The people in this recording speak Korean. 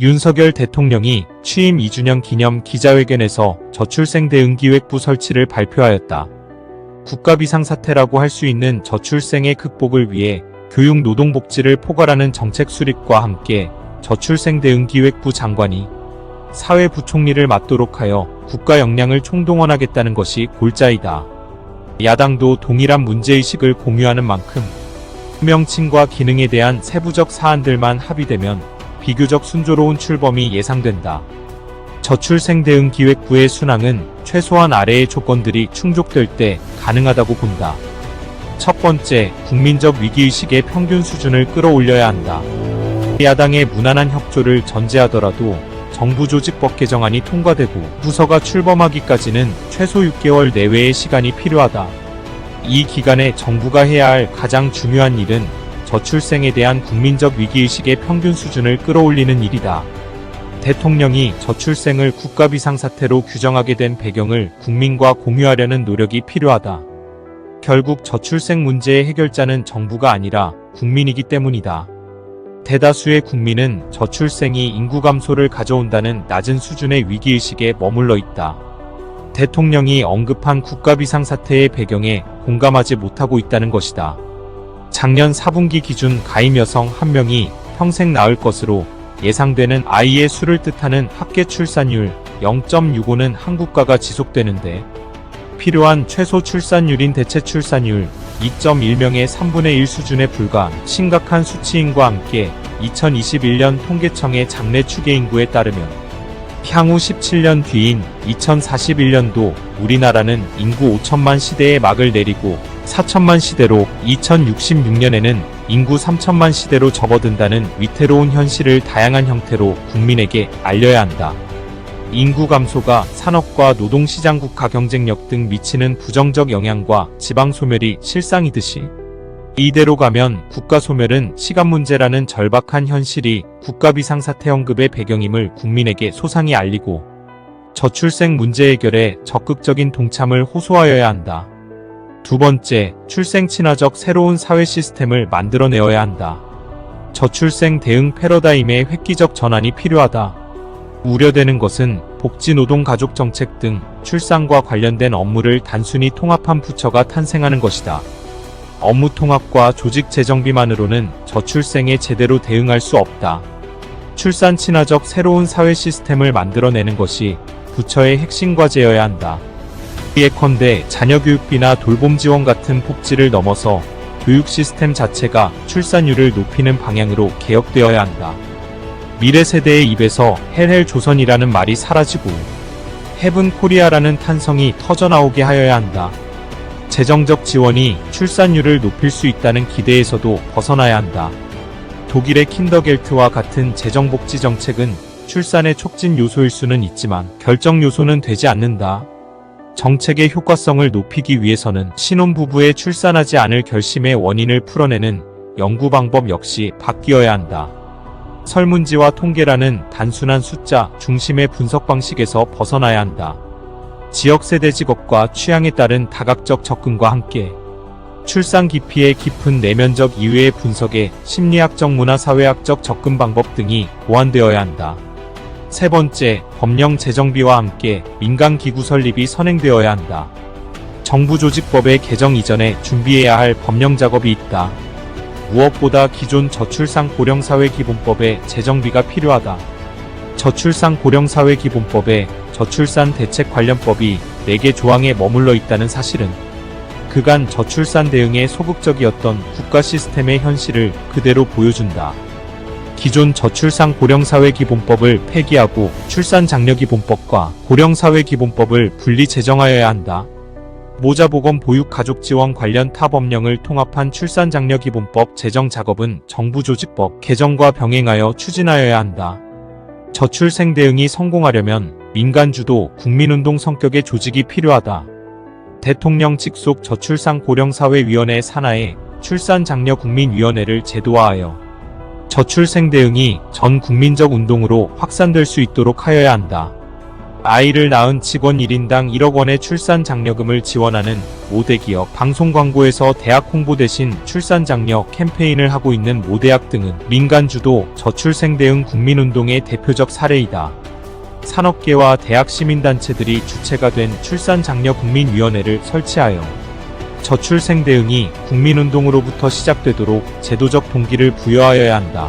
윤석열 대통령이 취임 2주년 기념 기자회견에서 저출생 대응 기획부 설치를 발표하였다. 국가 비상사태라고 할 수 있는 저출생의 극복을 위해 교육 노동복지를 포괄하는 정책 수립과 함께 저출생 대응 기획부 장관이 사회부총리를 맡도록 하여 국가 역량을 총동원하겠다는 것이 골자이다. 야당도 동일한 문제의식을 공유하는 만큼 명칭과 기능에 대한 세부적 사안들만 합의되면 비교적 순조로운 출범이 예상된다. 저출생 대응 기획부의 순항은 최소한 아래의 조건들이 충족될 때 가능하다고 본다. 첫 번째, 국민적 위기의식의 평균 수준을 끌어올려야 한다. 야당의 무난한 협조를 전제하더라도 정부 조직법 개정안이 통과되고 부서가 출범하기까지는 최소 6개월 내외의 시간이 필요하다. 이 기간에 정부가 해야 할 가장 중요한 일은 저출생에 대한 국민적 위기의식의 평균 수준을 끌어올리는 일이다. 대통령이 저출생을 국가 비상사태로 규정하게 된 배경을 국민과 공유하려는 노력이 필요하다. 결국 저출생 문제의 해결자는 정부가 아니라 국민이기 때문이다. 대다수의 국민은 저출생이 인구 감소를 가져온다는 낮은 수준의 위기의식에 머물러 있다. 대통령이 언급한 국가 비상사태의 배경에 공감하지 못하고 있다는 것이다. 작년 4분기 기준 가임 여성 1명이 평생 낳을 것으로 예상되는 아이의 수를 뜻하는 합계 출산율 0.65는 한국가가 지속되는데 필요한 최소 출산율인 대체 출산율 2.1명의 3분의 1 수준에 불과한 심각한 수치인과 함께 2021년 통계청의 장래 추계 인구에 따르면 향후 17년 뒤인 2041년도 우리나라는 인구 5천만 시대에 막을 내리고 4천만 시대로 2066년에는 인구 3천만 시대로 접어든다는 위태로운 현실을 다양한 형태로 국민에게 알려야 한다. 인구 감소가 산업과 노동시장 국가 경쟁력 등 미치는 부정적 영향과 지방 소멸이 실상이듯이 이대로 가면 국가 소멸은 시간 문제라는 절박한 현실이 국가 비상사태연급의 배경임을 국민에게 소상히 알리고 저출생 문제 해결에 적극적인 동참을 호소하여야 한다. 두 번째, 출생 친화적 새로운 사회 시스템을 만들어내어야 한다. 저출생 대응 패러다임의 획기적 전환이 필요하다. 우려되는 것은 복지 노동 가족 정책 등 출산과 관련된 업무를 단순히 통합한 부처가 탄생하는 것이다. 업무 통합과 조직 재정비만으로는 저출생에 제대로 대응할 수 없다. 출산 친화적 새로운 사회 시스템을 만들어내는 것이 부처의 핵심 과제여야 한다. 예컨대 자녀교육비나 돌봄 지원 같은 복지를 넘어서 교육 시스템 자체가 출산율을 높이는 방향으로 개혁되어야 한다. 미래 세대의 입에서 헬헬 조선이라는 말이 사라지고 헤븐 코리아라는 탄성이 터져나오게 하여야 한다. 재정적 지원이 출산율을 높일 수 있다는 기대에서도 벗어나야 한다. 독일의 킨더겔트와 같은 재정복지 정책은 출산의 촉진 요소일 수는 있지만 결정 요소는 되지 않는다. 정책의 효과성을 높이기 위해서는 신혼부부의 출산하지 않을 결심의 원인을 풀어내는 연구 방법 역시 바뀌어야 한다. 설문지와 통계라는 단순한 숫자 중심의 분석 방식에서 벗어나야 한다. 지역 세대 직업과 취향에 따른 다각적 접근과 함께 출산 기피의 깊은 내면적 이유의 분석에 심리학적 문화사회학적 접근 방법 등이 보완되어야 한다. 세 번째, 법령 재정비와 함께 민간 기구 설립이 선행되어야 한다. 정부 조직법의 개정 이전에 준비해야 할 법령 작업이 있다. 무엇보다 기존 저출산 고령사회 기본법의 재정비가 필요하다. 저출산 고령사회 기본법에 저출산 대책 관련법이 4개 조항에 머물러 있다는 사실은 그간 저출산 대응에 소극적이었던 국가 시스템의 현실을 그대로 보여준다. 기존 저출산 고령사회 기본법을 폐기하고 출산 장려 기본법과 고령사회 기본법을 분리 제정하여야 한다. 모자보건 보육 가족 지원 관련 타 법령을 통합한 출산 장려 기본법 제정 작업은 정부 조직법 개정과 병행하여 추진하여야 한다. 저출생 대응이 성공하려면 민간 주도 국민운동 성격의 조직이 필요하다. 대통령 직속 저출산 고령사회위원회 산하에 출산 장려 국민위원회를 제도화하여 저출생 대응이 전 국민적 운동으로 확산될 수 있도록 하여야 한다. 아이를 낳은 직원 1인당 1억 원의 출산 장려금을 지원하는 모대 기업 방송 광고에서 대학 홍보 대신 출산 장려 캠페인을 하고 있는 모대학 등은 민간 주도 저출생 대응 국민운동의 대표적 사례이다. 산업계와 대학 시민단체들이 주체가 된 출산 장려 국민위원회를 설치하여 저출생 대응이 국민운동으로부터 시작되도록 제도적 동기를 부여하여야 한다.